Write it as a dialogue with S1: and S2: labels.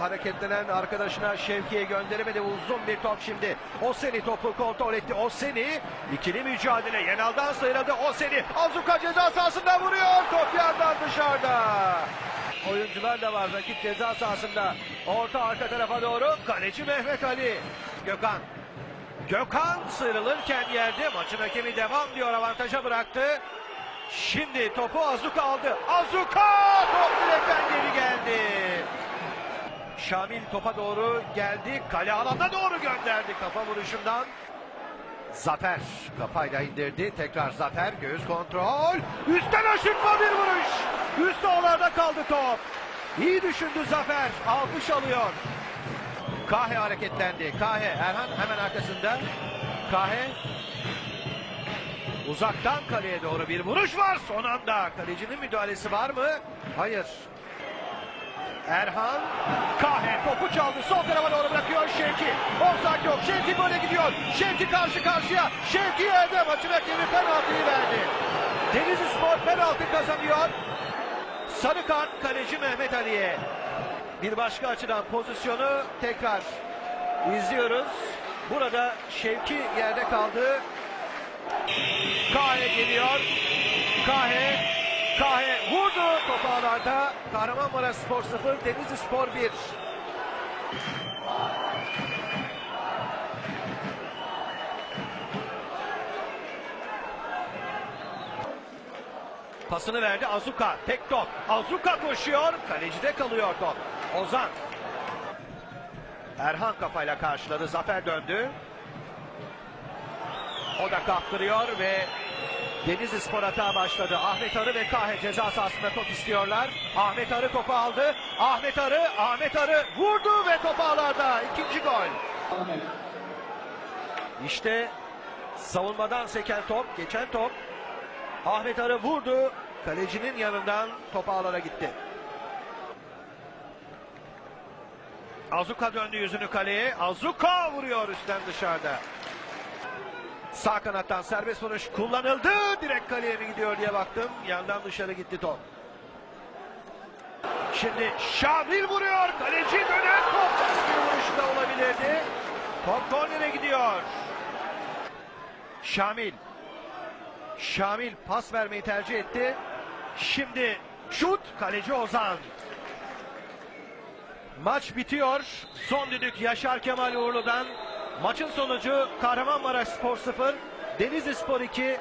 S1: Hareketlenen arkadaşına Şevki'ye gönderemedi. Uzun bir top şimdi. Oseni topu kontrol etti. Oseni ikili mücadele. Yenal'dan sıyrıldı. Oseni Azuka ceza sahasında vuruyor. Top yandan dışarıda. Oyuncular da var rakip ceza sahasında. Orta arka tarafa doğru. Kaleci Mehmet Ali. Gökhan. Gökhan sıyrılırken yerde maçın hakemi devam diyor avantaja bıraktı. Şimdi topu Azuka aldı. Azuka top direkten geri geldi. Şamil topa doğru geldi. Kale alana doğru gönderdi kafa vuruşundan. Zafer kafayla indirdi. Tekrar Zafer göğüs kontrol. Üstten aşırtma bir vuruş. Üst ağlarda kaldı top. İyi düşündü Zafer. Alkış alıyor. Kahe hareketlendi. Kahe Erhan hemen arkasında. Kahe uzaktan kaleye doğru bir vuruş var. Son anda kalecinin müdahalesi var mı? Hayır. Erhan topu çaldı. Sol tarafa doğru bırakıyor Şevki. Offside yok. Şevki böyle gidiyor. Şevki karşı karşıya. Şevki yerde maçın hakemi penaltıyı verdi. Denizli Spor penaltı kazanıyor. Sarı kart kaleci Mehmet Ali'ye. Bir başka açıdan pozisyonu tekrar izliyoruz. Burada Şevki yerde kaldı. Kahe geliyor. Kahe Kahe vurdu topu ağlarda. Kahramanmaraş Spor 0, Denizli Spor 1. Pasını verdi Azuka. Tek top. Azuka koşuyor. Kalecide kalıyor top. Ozan. Erhan kafayla karşıladı. Zafer döndü. O da kaptırıyor ve Denizli Spor hata başladı. Ahmet Arı ve Kahe ceza sahasında top istiyorlar. Ahmet Arı topu aldı. Ahmet Arı, Ahmet Arı vurdu ve top ağlarda. İkinci gol. İşte savunmadan seken top, geçen top. Ahmet Arı vurdu. Kalecinin yanından top ağlara gitti. Azuka döndü yüzünü kaleye. Azuka vuruyor üstten dışarıda. Sağ kanattan serbest vuruş kullanıldı. Direkt kaleye mi gidiyor diye baktım. Yandan dışarı gitti top. Şimdi Şamil vuruyor. Kaleci dönen top. Bir vuruş da olabilirdi. Top kornere gidiyor. Şamil. Şamil pas vermeyi tercih etti. Şimdi şut kaleci Ozan. Maç bitiyor. Son düdük Yaşar Kemal Uğurlu'dan. Maçın sonucu Kahramanmaraş Spor 0, Denizli Spor 2,